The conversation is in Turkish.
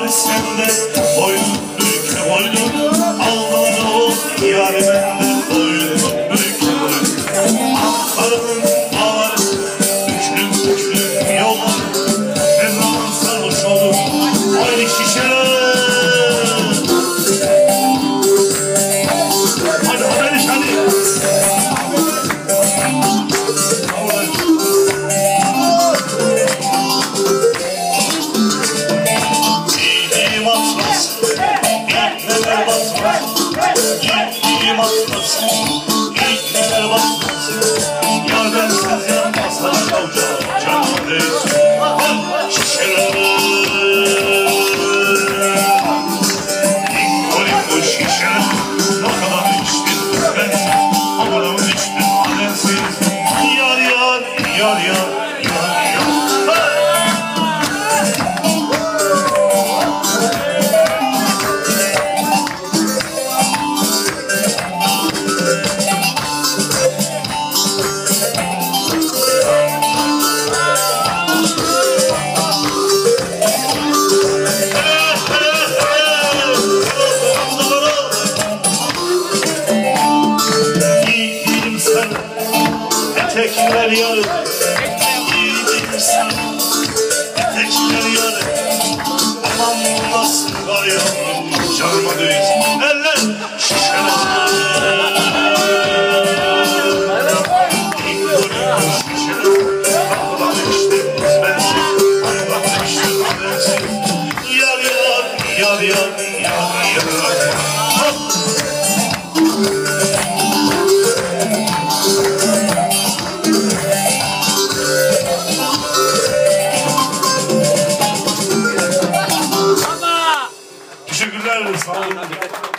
var sende Boynum büke boynum Alnına ol yar bende Boynum büke boynum Ankara'nın dağları Üçlüm üçlüm yollar Ne sarhoş olur. Aynı şişe Gittiğim hastasın Gittiğim hastasın Yardım sakın Aslan yavca Canlı Hal şişeler Kolik o şişe Ne kadar ben Amanım içtin annesi Yar yar yar yar. Etekler yarı Etekler yarı Aman nasıl bayan Canıma değil Eller şişeler yar yar yar yar Grazie.